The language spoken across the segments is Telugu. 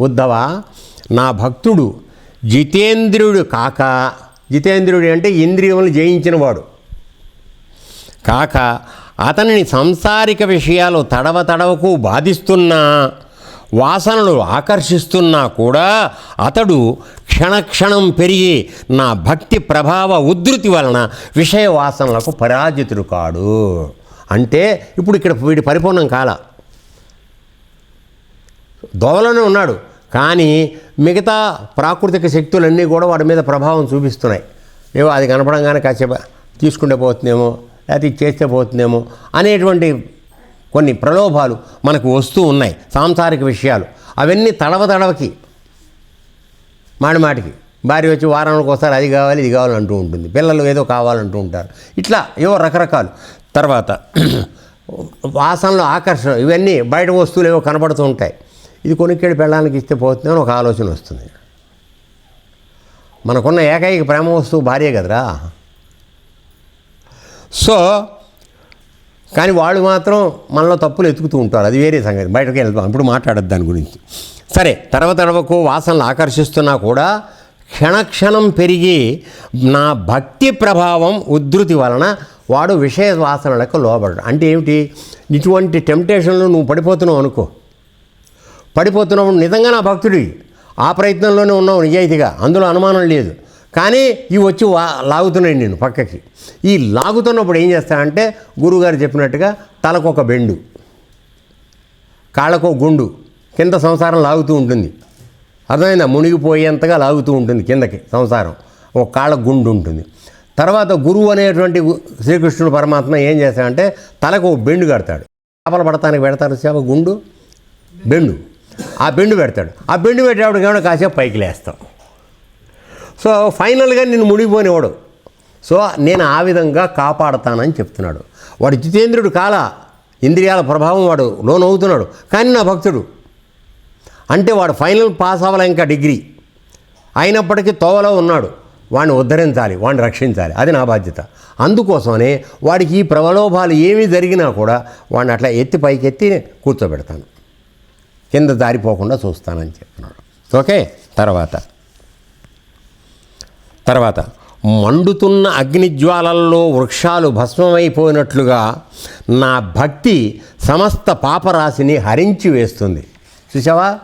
ఉద్ధవ? నా భక్తుడు జితేంద్రుడు కాక జితేంద్రుడు అంటే ఇంద్రియములు జయించినవాడు కాక అతనిని సంసారిక విషయాలు తడవ తడవకు బాధిస్తున్నా వాసనలు ఆకర్షిస్తున్నా కూడా అతడు క్షణక్షణం పెరిగి నా భక్తి ప్రభావ ఉద్ధృతి వలన విషయ వాసనలకు పరాజితుడు కాడు. అంటే ఇప్పుడు ఇక్కడ వీడి పరిపూర్ణం కాల. దోవలోనే ఉన్నాడు. కానీ మిగతా ప్రాకృతిక శక్తులన్నీ కూడా వాడి మీద ప్రభావం చూపిస్తున్నాయి. ఏవో అది కనపడంగానే కాసేపు తీసుకుంటే పోతుందేమో లేకపోతే ఇది చేస్తే పోతుందేమో అనేటువంటి కొన్ని ప్రలోభాలు మనకు వస్తూ ఉన్నాయి సాంసారిక విషయాలు. అవన్నీ తడవ తడవకి మాటి మాటికి. భార్య వచ్చి వారానికి ఒకసారి అది కావాలి ఇది కావాలి అంటూ ఉంటుంది. పిల్లలు ఏదో కావాలంటూ ఉంటారు. ఇట్లా ఏవో రకరకాలు. తర్వాత వాసనలు ఆకర్షణ ఇవన్నీ బయట వస్తువులు ఏవో కనపడుతూ ఉంటాయి. ఇది కొనుక్కేడు పెళ్ళానికి ఇస్తే పోతుందని ఒక ఆలోచన వస్తుంది. మనకున్న ఏకైక ప్రేమ వస్తువు భార్య కదరా. సో కానీ వాళ్ళు మాత్రం మనలో తప్పులు ఎతుకుతూ ఉంటారు. అది వేరే సంగతి. బయటకు వెళ్తాం ఇప్పుడు మాట్లాడద్దు దాని గురించి. సరే తర్వ తడవకు వాసనలు ఆకర్షిస్తున్నా కూడా క్షణక్షణం పెరిగి నా భక్తి ప్రభావం ఉద్ధృతి వలన వాడు విషయ వాసనలకు లోబడడు. అంటే ఏమిటి? ఇటువంటి టెంప్టేషన్లో నువ్వు పడిపోతున్నావు అనుకో. పడిపోతున్నప్పుడు నిజంగా నా భక్తుడి ఆ ప్రయత్నంలోనే ఉన్నావు నిజాయితీగా. అందులో అనుమానం లేదు. కానీ ఇవి వచ్చి వా లాగుతున్నాయి నేను పక్కకి. ఈ లాగుతున్నప్పుడు ఏం చేస్తానంటే గురువుగారు చెప్పినట్టుగా తలకు ఒక బెండు కాళ్ళకు గుండు కింద సంసారం లాగుతూ ఉంటుంది. అర్థమైందా? మునిగిపోయేంతగా లాగుతూ ఉంటుంది కిందకి సంసారం. ఒక కాళ్ళ గుండు ఉంటుంది. తర్వాత గురువు అనేటువంటి శ్రీకృష్ణుడు పరమాత్మ ఏం చేస్తాడంటే తలకు ఒక బెండు కడతాడు. చేపలు పడతానికి పెడతారు. చేప గుండు బెండు. ఆ బెండు పెడతాడు. ఆ బెండు పెట్టేవాడు ఏమైనా కాసేపు పైకి లేస్తాం. సో ఫైనల్గా నిన్ను మునిగిపోనివాడు సో నేను ఆ విధంగా కాపాడతానని చెప్తున్నాడు. వాడు జితేంద్రుడు కాల ఇంద్రియాల ప్రభావం వాడు లోనవుతున్నాడు కానీ నా భక్తుడు అంటే వాడు ఫైనల్ పాస్ అవ్వాలి ఇంకా డిగ్రీ. అయినప్పటికీ తోవలో ఉన్నాడు. వాడిని ఉద్ధరించాలి వాడిని రక్షించాలి. అది నా బాధ్యత. అందుకోసమనే వాడికి ఈ ప్రలోభాలు ఏమీ జరిగినా కూడా వాడిని అట్లా ఎత్తి పైకెత్తి కూర్చోబెడతాను. కింద దారిపోకుండా చూస్తానని చెప్తున్నాడు ఓకే? తర్వాత. తర్వాత మండుతున్న అగ్నిజ్వాలల్లో వృక్షాలు భస్మమైపోయినట్లుగా నా భక్తి సమస్త పాపరాశిని హరించి వేస్తుంది. చూసావా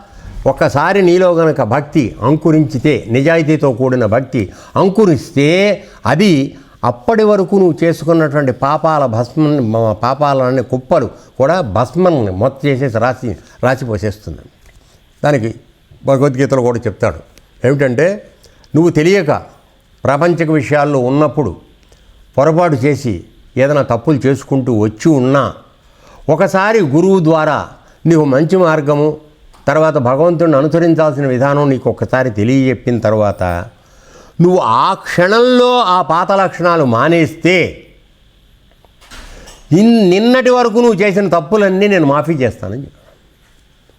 ఒక్కసారి నీలో గనక భక్తి అంకురించితే నిజాయితీతో కూడిన భక్తి అంకురిస్తే అది అప్పటి వరకు నువ్వు చేసుకున్నటువంటి పాపాల భస్మ పాపాలనే కుప్పలు కూడా భస్మం మొత్తం చేసేసి రాసి రాసిపోసేస్తుంది దానికి భగవద్గీతలో కూడా చెప్తాడు. ఏమిటంటే నువ్వు తెలియక ప్రాపంచిక విషయాల్లో ఉన్నప్పుడు పొరపాటు చేసి ఏదైనా తప్పులు చేసుకుంటూ వచ్చి ఉన్నా ఒకసారి గురువు ద్వారా నీకు మంచి మార్గము తర్వాత భగవంతుడిని అనుసరించాల్సిన విధానం నీకు ఒక్కసారి తెలియజెప్పిన తర్వాత నువ్వు ఆ క్షణంలో ఆ పాత లక్షణాలు మానేస్తే నిన్నటి వరకు నువ్వు చేసిన తప్పులన్నీ నేను మాఫీ చేస్తానని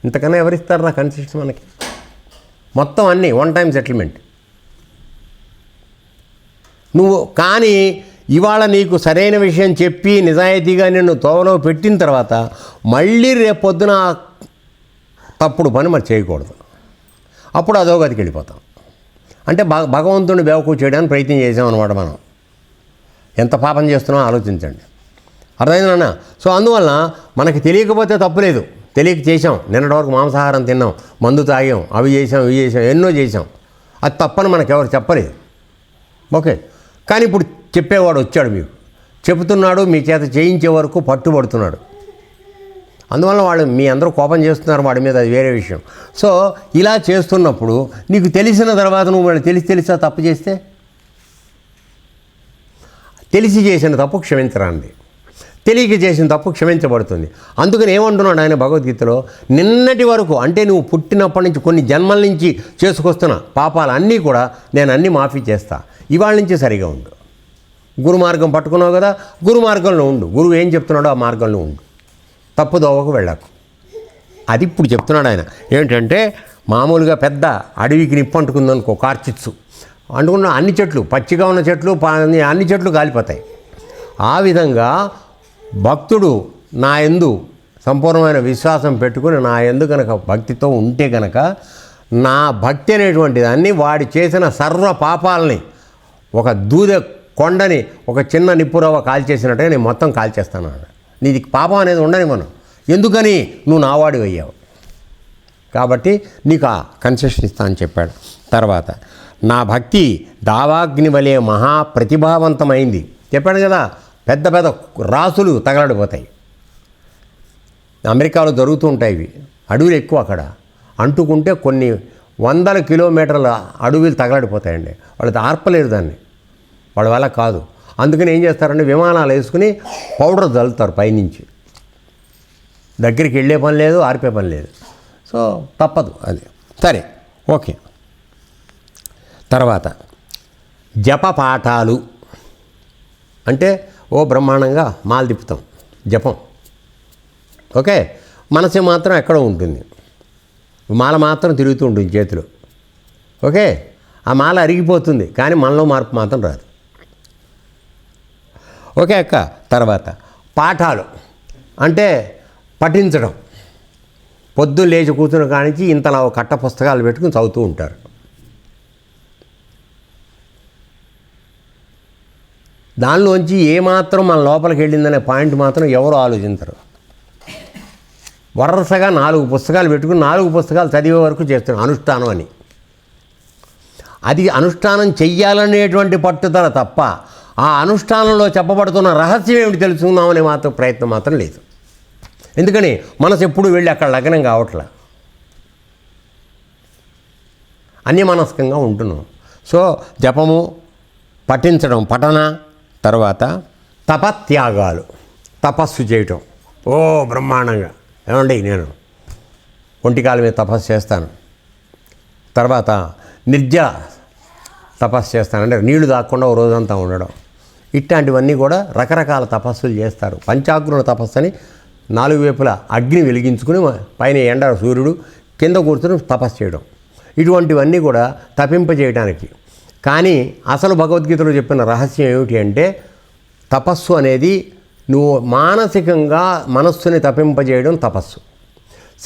ఇంతకన్నా ఎవరిస్తారు నా కన్సెషన్ మనకి? మొత్తం అన్నీ వన్ టైం సెటిల్మెంట్ నువ్వు కానీ ఇవాళ నీకు సరైన విషయం చెప్పి నిజాయితీగా నిన్ను తోవలో పెట్టిన తర్వాత మళ్ళీ రేపు పొద్దున తప్పుడు పని మరి చేయకూడదు. అప్పుడు అదో గతికి వెళ్ళిపోతాం. అంటే భగ భగవంతుని బేవకు చేయడానికి ప్రయత్నం చేసామన్నమాట మనం. ఎంత పాపం చేస్తున్నామో ఆలోచించండి. అర్థమైందన్న సో అందువలన మనకి తెలియకపోతే తప్పులేదు తెలియక చేసాం నిన్నటి వరకు మాంసాహారం తిన్నాం. మందు తాగాం. అవి చేసాం ఇవి చేసాం ఎన్నో చేసాం అది తప్పని మనకెవరు చెప్పలేదు. ఓకే. కానీ ఇప్పుడు చెప్పేవాడు వచ్చాడు మీకు. చెబుతున్నాడు మీ చేత చేయించే వరకు పట్టుబడుతున్నాడు. అందువల్ల వాళ్ళు మీ అందరూ కోపం చేస్తున్నారు వాడి మీద అది వేరే విషయం. సో ఇలా చేస్తున్నప్పుడు నీకు తెలిసిన తర్వాత నువ్వు వాడిని తెలిసి తెలిసా తప్పు చేస్తే? తెలిసి చేసిన తప్పు క్షమించరాండి తెలియక చేసిన తప్పు క్షమించబడుతుంది. అందుకని ఏమంటున్నాడు ఆయన భగవద్గీతలో? నిన్నటి వరకు అంటే నువ్వు పుట్టినప్పటి నుంచి కొన్ని జన్మల నుంచి చేసుకొస్తున్న పాపాలు అన్నీ కూడా నేను అన్నీ మాఫీ చేస్తా. ఇవాళ నుంచి సరిగా ఉండు. గురు మార్గం పట్టుకున్నావు కదా గురు మార్గంలో ఉండు. గురువు ఏం చెప్తున్నాడో ఆ మార్గంలో ఉండు. తప్పుదోవకు వెళ్ళకు. అది ఇప్పుడు చెప్తున్నాడు ఆయన. ఏంటంటే మామూలుగా పెద్ద అడవికి నిప్పు అంటుకుందనుకో కార్చిచ్చు అంటుకున్న అన్ని చెట్లు పచ్చిగా ఉన్న చెట్లు పా- అన్ని చెట్లు కాలిపోతాయి ఆ విధంగా భక్తుడు నా ఎందు సంపూర్ణమైన విశ్వాసం పెట్టుకుని నా ఎందు కనుక భక్తితో ఉంటే కనుక నా భక్తి అనేటువంటి దాన్ని వాడి చేసిన సర్వ పాపాలని ఒక దూదె కొండని ఒక చిన్న నిప్పురవ్వ కాల్చేసినట్టుగా నేను మొత్తం కాల్చేస్తాను అన్నాడు. నీది పాపం అనేది ఉండని మనం. ఎందుకని? నువ్వు నావాడు అయ్యావు. కాబట్టి నీకు ఆ కన్సెషన్ ఇస్తా అని చెప్పాడు. తర్వాత నా భక్తి దావాగ్ని వలె మహా ప్రతిభావంతమైంది చెప్పాడు కదా పెద్ద పెద్ద రాసులు తగలడిపోతాయి. అమెరికాలో జరుగుతూ ఉంటాయి ఇవి. అడవులు ఎక్కువ అక్కడ. అంటుకుంటే కొన్ని వందల కిలోమీటర్ల అడవులు తగలడిపోతాయండి. వాళ్ళు ఆర్పలేరు దాన్ని. వాళ్ళ వల్ల కాదు. అందుకని ఏం చేస్తారంటే విమానాలు వేసుకుని పౌడర్ చల్లుతారు పైనుంచి. దగ్గరికి వెళ్ళే పని లేదు ఆర్పే పని లేదు. సో తప్పదు అది. సరే ఓకే. తర్వాత జప పాఠాలు. అంటే ఓ బ్రహ్మాండంగా మాల తిప్పుతాం జపం. ఓకే? మనసు మాత్రం ఎక్కడో ఉంటుంది. మాల మాత్రం తిరుగుతూ ఉంటుంది చేతిలో. ఓకే? ఆ మాల అరిగిపోతుంది కానీ మనలో మార్పు మాత్రం రాదు. ఓకే అక్క తర్వాత పాఠాలు. అంటే పఠించడం. పొద్దున్న లేచి కూర్చున్న కానించి ఇంతలా ఒక కట్ట పుస్తకాలు పెట్టుకుని చదువుతూ ఉంటారు. దానిలోంచి ఏమాత్రం మన లోపలికి వెళ్ళిందనే పాయింట్ మాత్రం ఎవరు ఆలోచించరు. వరసగా నాలుగు పుస్తకాలు పెట్టుకుని నాలుగు పుస్తకాలు చదివే వరకు చేస్తారు అనుష్ఠానం అని. అది అనుష్ఠానం చెయ్యాలనేటువంటి పట్టుదల తప్ప ఆ అనుష్ఠానంలో చెప్పబడుతున్న రహస్యం ఏమిటి తెలుసుకుందామనే మాత్రం ప్రయత్నం మాత్రం లేదు. ఎందుకని? మనసు ఎప్పుడు వెళ్ళి అక్కడ లగ్నం కావట్లే? అన్యమనస్కంగా ఉంటున్నాం. సో జపము పఠించడం పఠన తర్వాత తపత్యాగాలు తపస్సు చేయటం. ఓ బ్రహ్మాండంగా. ఏమండి నేను? ఒంటికాల మీద తపస్సు చేస్తాను. తర్వాత నిర్జ తపస్సు చేస్తాను. అంటే నీళ్ళు దాక్కుండా ఓ రోజంతా ఉండడం. ఇట్లాంటివన్నీ కూడా రకరకాల తపస్సులు చేస్తారు. పంచాగ్రుల తపస్సు అని నాలుగు వైపులా అగ్ని వెలిగించుకుని పైన ఎండ సూర్యుడు కింద కూర్చుని తపస్సు చేయడం. ఇటువంటివన్నీ కూడా తపింపజేయడానికి కానీ అసలు భగవద్గీతలో చెప్పిన రహస్యం ఏమిటి అంటే తపస్సు అనేది నువ్వు మానసికంగా మనస్సుని తపింపజేయడం తపస్సు.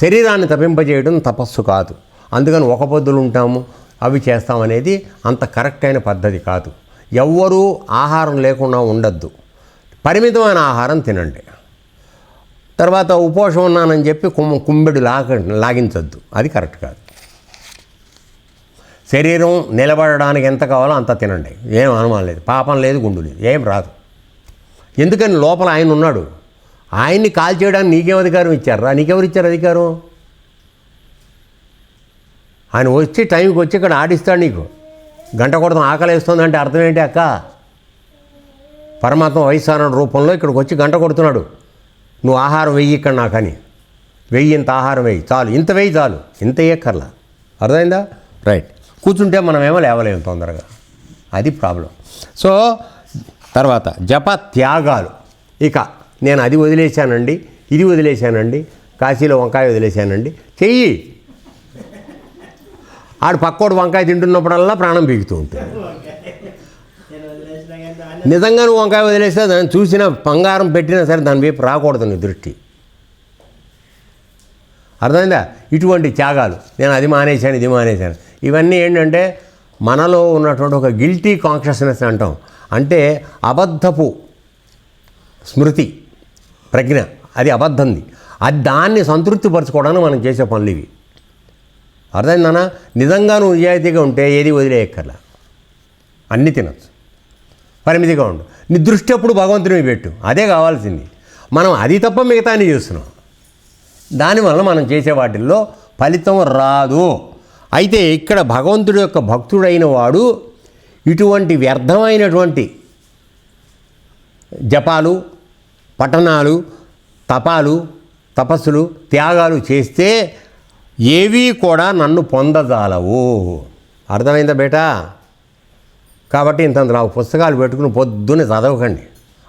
శరీరాన్ని తపింపజేయడం తపస్సు కాదు. అందుకని ఒక పొద్దులు ఉంటాము అవి చేస్తామనేది అంత కరెక్ట్ అయిన పద్ధతి కాదు. ఎవ్వరూ ఆహారం లేకుండా ఉండద్దు. పరిమితమైన ఆహారం తినండి. తర్వాత ఉపోషం ఉన్నానని చెప్పి కుమ్మ కుంబెడు లాగ లాగించద్దు. అది కరెక్ట్ కాదు. శరీరం నిలబడడానికి ఎంత కావాలో అంత తినండి. ఏం అనుమానం లేదు. పాపం లేదు గుండు లేదు. ఏం రాదు. ఎందుకని లోపల ఆయన ఉన్నాడు? ఆయన్ని కాల్ చేయడానికి నీకేం అధికారం ఇచ్చారా? నీకెవరు ఇచ్చారు అధికారం? ఆయన వచ్చి టైంకి వచ్చి ఇక్కడ ఆడిస్తాడు నీకు. గంట కొడతాం ఆకలి అంటే అర్థం ఏంటి అక్క? పరమాత్మ వైశాన రూపంలో ఇక్కడికి వచ్చి గంట కొడుతున్నాడు. నువ్వు ఆహారం వెయ్యి ఇక్కడ నాకని. వెయ్యి ఇంత ఆహారం వెయ్యి చాలు. ఇంత వెయ్యి చాలు. ఇంత వేయక్కర్లా. అర్థమైందా? రైట్. కూర్చుంటే మనం ఏమో లేవలేము తొందరగా. అది ప్రాబ్లం. సో తర్వాత జప త్యాగాలు ఇక నేను అది వదిలేశానండి ఇది వదిలేశానండి కాశీలో వంకాయ వదిలేశానండి. చెయ్యి. ఆడు పక్కోడు వంకాయ తింటున్నప్పుడల్లా ప్రాణం పీకుతూ ఉంటుంది. నిజంగా నువ్వు వంకాయ వదిలేస్తే దాన్ని చూసిన బంగారం పెట్టినా సరే దాని వైపు రాకూడదు నీ దృష్టి. అర్థమైందా? ఇటువంటి త్యాగాలు. నేను అది మానేశాను ఇది మానేశాను. ఇవన్నీ ఏంటంటే మనలో ఉన్నటువంటి ఒక గిల్టీ కాన్షియస్నెస్ అంటాం. అంటే అబద్ధపు స్మృతి ప్రజ్ఞ అది అబద్ధంది. అది దాన్ని సంతృప్తిపరచుకోవడానికి మనం చేసే పనులు ఇవి. అర్థమైందనా నిజంగా నువ్వు నిజాయితీగా ఉంటే ఏది వదిలేయక్కర్లా. అన్నీ తినచ్చు. పరిమితిగా ఉండు. నీ దృష్టి అప్పుడు భగవంతుని పెట్టు. అదే కావాల్సింది. మనం అది తప్ప మిగతాన్ని చూస్తున్నాం చేస్తున్నాం. దానివల్ల మనం చేసే వాటిల్లో ఫలితం రాదు. అయితే ఇక్కడ భగవంతుడి యొక్క భక్తుడైన వాడు ఇటువంటి వ్యర్థమైనటువంటి జపాలు పఠనాలు తపాలు తపస్సులు త్యాగాలు చేస్తే ఏవీ కూడా నన్ను పొందజాలవు. అర్థమైందా బేటా? కాబట్టి ఇంత నాకు పుస్తకాలు పెట్టుకుని పొద్దున్నే చదవకండి.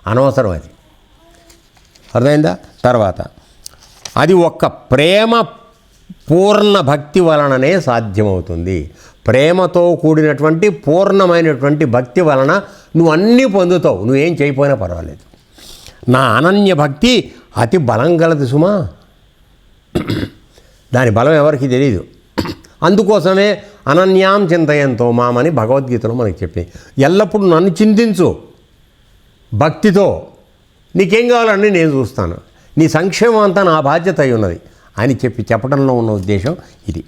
అనవసరం అది. అర్థమైందా? తర్వాత అది ఒక్క ప్రేమ పూర్ణ భక్తి వలననే సాధ్యమవుతుంది. ప్రేమతో కూడినటువంటి పూర్ణమైనటువంటి భక్తి వలన నువ్వు అన్నీ పొందుతావు. నువ్వేం చేయకపోయినా పర్వాలేదు. నా అనన్య భక్తి అతి బలం గలది సుమా. దాని బలం ఎవరికి తెలియదు అందుకోసమే అనన్యాం చింతయంతో మామని భగవద్గీతలో మనకి చెప్పింది ఎల్లప్పుడూ నన్ను చింతించు భక్తితో. నీకేం కావాలండి నేను చూస్తాను. నీ సంక్షేమం అంతా నా బాధ్యత అయి ఉన్నది. అని చెప్పి చెప్పడంలో ఉన్న ఉద్దేశం ఇది.